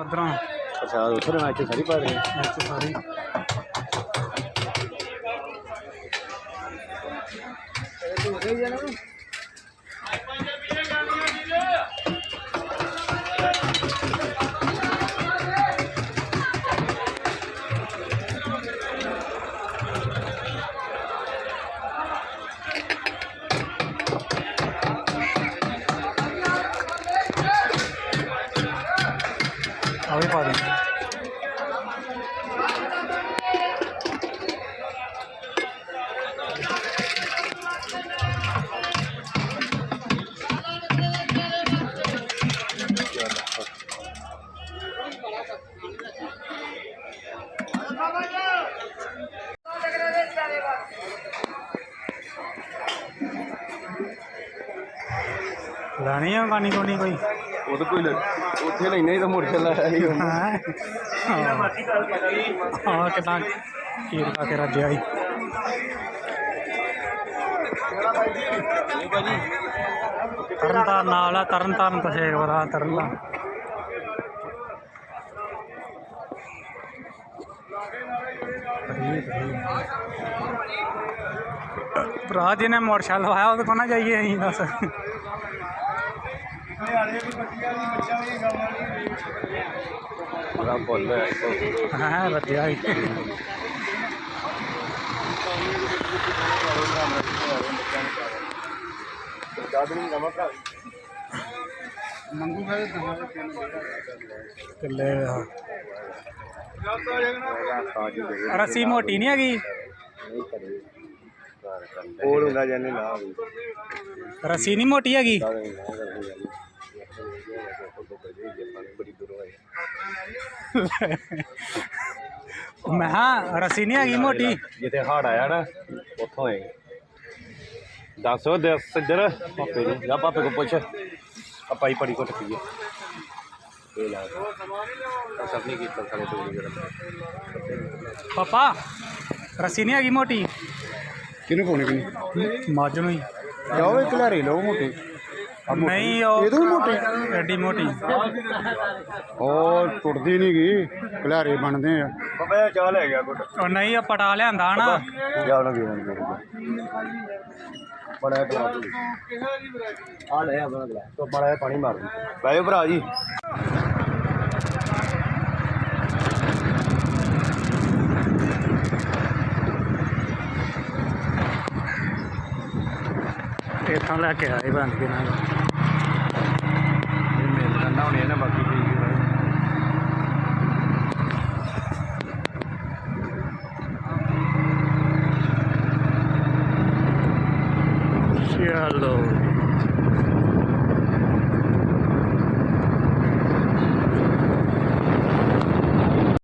ਉਧਰੋਂ ਅੱਛਾ ਉੱਥੇ ਨਾ ਇੱਥੇ ਸਾਰੀ ਪਾ ਰਹੇ ਵਿੱਚ ਸਾਰੀ। ਆ ਵੀ ਪਾ সবই পাবেন લાણીઓ કાની કોની કોઈ ਉਹ ਤਾਂ ਕੋਈ ਉੱਥੇ ਲੈਣਾ ਹੀ ਤਾਂ ਮੋਟਰਸਾਈਕਲ ਆਇਆ ਸੀ ਹਾਂ ਹਾਂ ਕਿਦਾਂ ਕੀਰ ਖਾ ਕੇ ਰੱਜਿਆ ਸੀ ਤਰਨ ਤਾਰਨ ਨਾਲ ਆ ਤਰਨ ਤਾਰਨ ਤੋਂ ਛੇ ਵਾਰ ਤਰਨ ਤਾਰਨ ਭਰਾ ਜੀ ਨੇ ਮੋਟਰਸਾਈਕਲ ਲਵਾਇਆ ਉਹਦੇ ਕੋਲ ਨਾ ਜਾਈਏ ਅਸੀਂ ਦੱਸ ਬੜਾ ਬੋਲ ਹਾਂ ਨਵਾਂ ਭਰਾ ਮੰਗੂ ਫਿਰ ਕਿੱਲੇ ਆ। ਰੱਸੀ ਮੋਟੀ ਨਹੀਂ ਹੈਗੀ? ਕੋਲ ਹੁੰਦਾ ਜਾਨੇ ਨਾ ਰੱਸੀ ਨਹੀਂ ਮੋਟੀ ਹੈਗੀ? ਦੂਰੋਂ ਮੈਂ ਹਾਂ ਰੱਸੀ ਨਹੀਂ ਹੈਗੀ ਮੋਟੀ? ਜਿੱਥੇ ਹੜ ਆਇਆ ਨਾ ਉੱਥੋਂ ਆਏ ਦੱਸੋ ਦੱਸ ਇੱਧਰ ਪਾਪੇ ਨੂੰ। ਜਾ ਪਾਪੇ ਕੋ ਪੁੱਛ। ਆਪਾਂ ਹੀ ਪੜੀ ਕੋ ਟੱਕੀ ਹੈ ਇਹ ਲਾ ਸਭ ਨੇ ਕੀਤਾ ਸਾਰੇ ਤੋਂ ਜਿਹੜਾ ਪਾਪਾ ਰੱਸੀ ਨਹੀਂ ਹੈਗੀ ਮੋਟੀ? ਕਿਹਨੂੰ ਪਾਉਣੇ ਕਿ ਮੱਝ ਨੂੰ ਹੀ। ਜਾਓ ਇੱਕ ਲੈਰੇ ਲਓ ਮੋਟੇ। ਨਹੀਂ ਉਹ ਇਹਦੋਂ ਵੀ ਮੋਟੀ? ਐਡੀ ਮੋਟੀ। ਉਹ ਟੁੱਟਦੀ ਨਹੀਂ ਗਈ ਖਿਲਾਰੇ ਬਣਦੇ ਆ। ਬਾਬਾ ਚਾਹ ਲੈ ਗਿਆ ਗੁੱਟ ਉਹ ਨਹੀਂ ਉਹ ਪਟਾ ਲਿਆਂਦਾ ਨਾ ਜਾ ਦੇ। ਨਾਲ ਬੜਾ ਗਲਾਸ ਆ ਲੈ ਆਪਣਾ ਗਲਾਸ ਤੋਂ ਬੜਾ ਪਾਣੀ ਮਾਰ ਬਾਇਓ ਭਰਾ ਜੀ। ਇੱਥੋਂ ਲੈ ਕੇ ਆਏ ਬਣ ਕੇ ਨਾਲ। ਇਹ ਮਿਲ ਜਾਂਦਾ ਹੁਣ ਇਹ ਨਾ ਬਾਕੀ ਠੀਕ ਹੈ ਚਲੋ